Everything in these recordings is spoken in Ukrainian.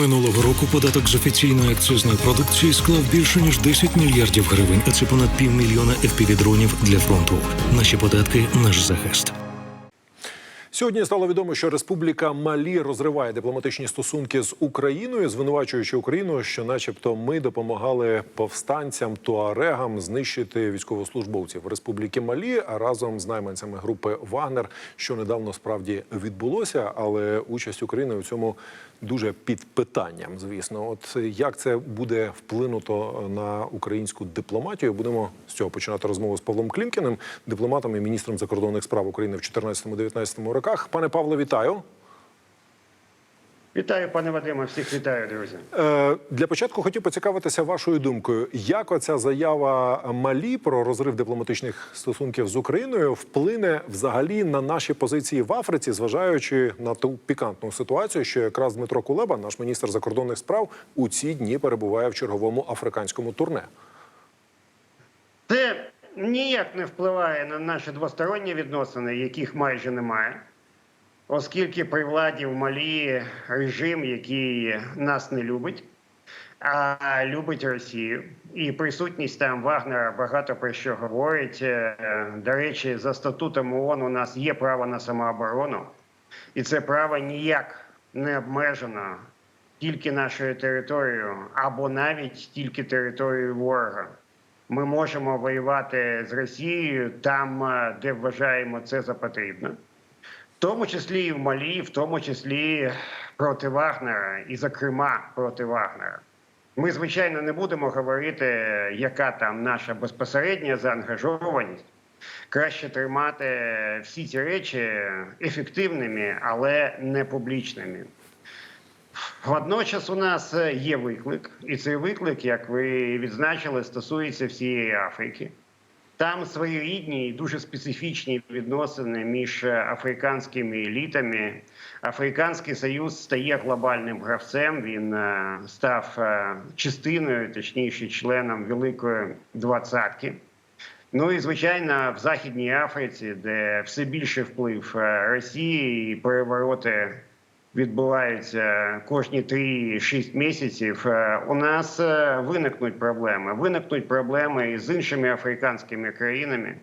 Минулого року податок з офіційної акцизної продукції склав більше ніж 10 мільярдів гривень, а це понад півмільйона FPV-дронів для фронту. Наші податки наш захист. Сьогодні стало відомо, що Республіка Малі розриває дипломатичні стосунки з Україною, звинувачуючи Україну, що, начебто, ми допомагали повстанцям туарегам знищити військовослужбовців Республіки Малі разом з найманцями групи Вагнер, що недавно справді відбулося, але участь України у цьому дуже під питанням. Звісно, от як це буде вплинуто на українську дипломатію? Будемо з цього починати розмову з Павлом Клімкіним, дипломатом і міністром закордонних справ України в 14-19 роках. Пане Павло, вітаю. Вітаю, пане Вадиме, всіх вітаю, друзі. Е, Для початку хотів поцікавитися вашою думкою, як оця заява Малі про розрив дипломатичних стосунків з Україною вплине взагалі на наші позиції в Африці, зважаючи на ту пікантну ситуацію, що якраз Дмитро Кулеба, наш міністр закордонних справ, у ці дні перебуває в черговому африканському турне. Це ніяк не впливає на наші двосторонні відносини, яких майже немає, оскільки при владі в Малі режим, який нас не любить, а любить Росію. І присутність там Вагнера багато про що говорить. Е, До речі, за статутом ООН у нас є право на самооборону, і це право ніяк не обмежено тільки нашою територією або навіть тільки територією ворога. Ми можемо воювати з Росією там, е, де вважаємо це за потрібно, тому числі і в Малі, в тому числі проти Вагнера, і, зокрема, проти Вагнера. Ми, звичайно, не будемо говорити, яка там наша безпосередня заангажованість. Краще тримати всі ці речі ефективними, але не публічними. Водночас у нас є виклик, і цей виклик, як ви відзначили, стосується всієї Африки. Там своєрідні і дуже специфічні відносини між е, африканськими елітами. Африканський союз стає глобальним гравцем. Він е, став е, частиною, точніше, членом Великої двадцятки. Ну і звичайно, в Західній Африці, де все більше вплив Росії і перевороти відбуваються кожні 3-6 місяців, е, у нас е, виникнуть проблеми. Виникнуть проблеми з іншими африканськими країнами.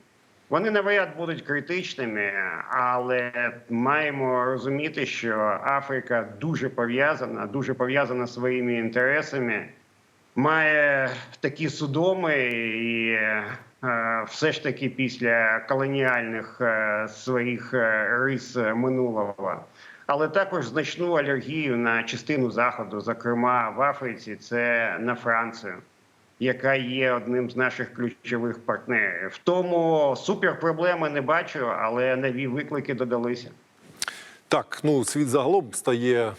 Вони навряд будуть критичними, але маємо розуміти, що Африка дуже пов'язана, дуже пов'язана своїми інтересами, має такі судоми і е, все ж таки після колоніальних своїх рис минулого але також значну алергію на частину заходу, зокрема в Африці, це на Францію, яка є одним з наших ключових партнерів. Тому суперпроблеми не бачу, але нові виклики додалися. Так, ну світ загалом стає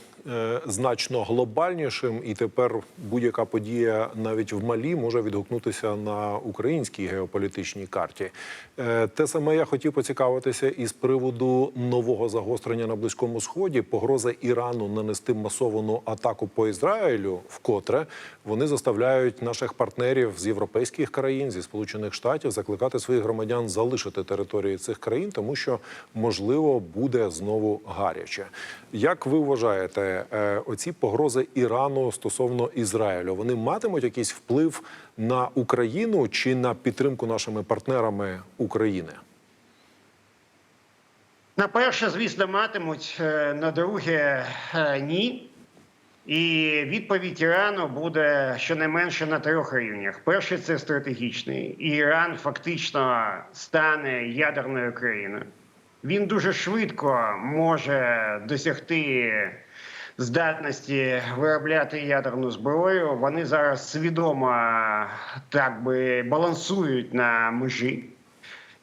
значно глобальнішим, і тепер будь-яка подія навіть в Малі може відгукнутися на українській геополітичній карті. Е, те саме я хотів поцікавитися із приводу нового загострення на близькому сході. Погроза Ірану нанести масовану атаку по Ізраїлю, вкотре вони заставляють наших партнерів з європейських країн, зі сполучених штатів, закликати своїх громадян залишити території цих країн, тому що можливо буде знову гаряче. Як ви вважаєте, е, оці погрози Ірану стосовно Ізраїлю вони матимуть якийсь вплив на Україну чи на підтримку нашими партнерами України? На перше, звісно, матимуть, е, на друге е, ні. І відповідь Ірану буде щонайменше на трьох рівнях. Перший це стратегічний. Іран фактично стане ядерною країною. Він дуже швидко може досягти здатності виробляти ядерну зброю. Вони зараз свідомо так би балансують на межі.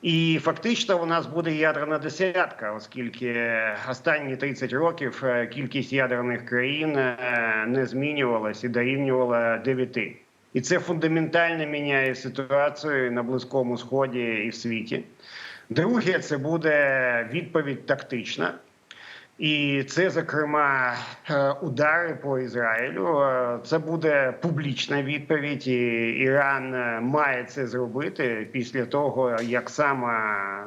І фактично у нас буде ядерна десятка, оскільки останні 30 років е, кількість ядерних країн е, не змінювалась і дорівнювала 9. І це фундаментально міняє ситуацію на Близькому Сході і в світі. Друге, це буде відповідь тактична. І це, зокрема, е, удари по Ізраїлю. Е, Це буде публічна відповідь. і Іран е, має це зробити після того, як саме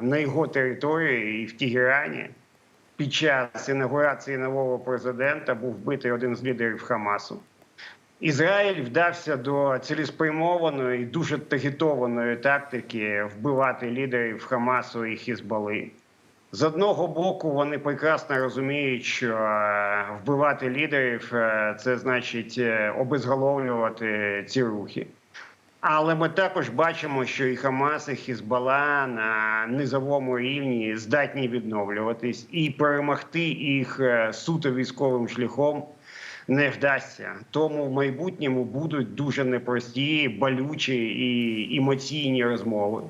на його території і в Тегерані під час інаугурації нового президента був вбитий один з лідерів Хамасу. Ізраїль вдався до цілеспрямованої і дуже таргетованої тактики вбивати лідерів Хамасу і Хізбали. З одного боку, вони прекрасно розуміють, що е, вбивати лідерів е, це значить е, обезголовлювати ці рухи. Але ми також бачимо, що і Хамас, і Хізбала на низовому рівні здатні відновлюватись, і перемогти їх суто військовим шляхом не вдасться. Тому в майбутньому будуть дуже непрості, болючі і емоційні розмови.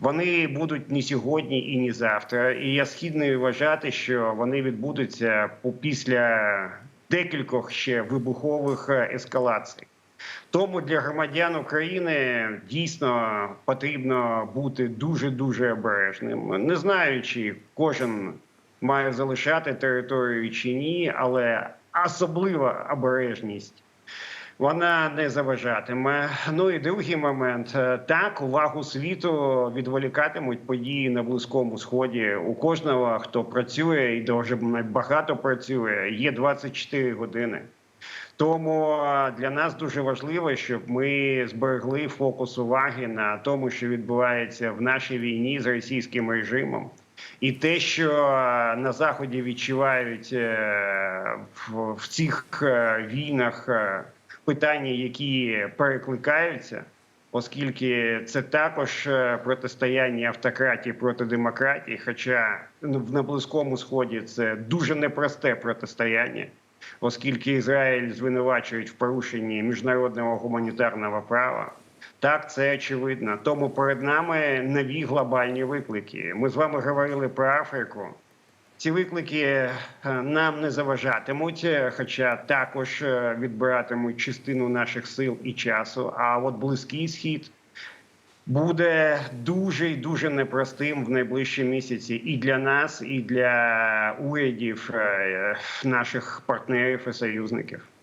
Вони будуть ні сьогодні і ні завтра. І я східний вважати, що вони відбудуться після декількох ще вибухових е, ескалацій. Тому для громадян України дійсно потрібно бути дуже дуже обережним. Не знаю, чи кожен має залишати територію чи ні, але особлива обережність. Вона не заважатиме. Ну і другий момент Е, так увагу світу відволікатимуть події на близькому сході. У кожного хто працює і дуже багато працює, є 24 години. Тому е, для нас дуже важливо, щоб ми зберегли фокус уваги на тому, що відбувається в нашій війні з російським режимом. І те, що е, на заході відчувають в, цих війнах питання, які перекликаються, оскільки це також е, протистояння автократії проти демократії. Хоча ну, на близькому сході це дуже непросте протистояння, оскільки Ізраїль звинувачують в порушенні міжнародного гуманітарного права. Так, це очевидно. Тому перед нами нові глобальні виклики. Ми з вами говорили про Африку. Ці виклики е, нам не заважатимуть, е, хоча також е, відбиратимуть частину наших сил і часу. А от близький схід буде дуже і дуже непростим в найближчі місяці і для нас, і для урядів наших партнерів і союзників.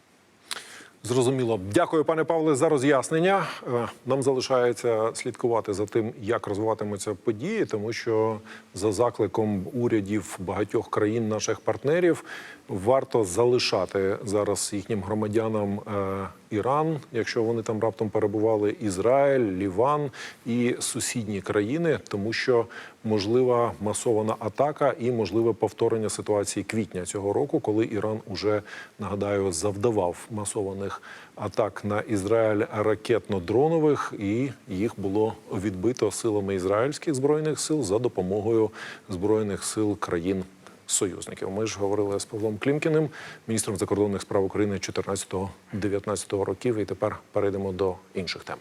Зрозуміло. Дякую, пане Павле, за роз'яснення. Е, Нам залишається слідкувати за тим, як розвиватимуться події, тому що за закликом урядів багатьох країн наших партнерів варто залишати зараз їхнім громадянам е, Іран, якщо вони там раптом перебували, Ізраїль, Ліван і сусідні країни, тому що можлива масована атака і можливе повторення ситуації квітня цього року, коли Іран уже нагадаю завдавав масованих атак на Ізраїль ракетно-дронових, і їх було відбито силами ізраїльських збройних сил за допомогою збройних сил країн. Союзників ми ж говорили з Павлом Клімкіним, міністром закордонних справ України 14-19 років. І тепер перейдемо до інших тем.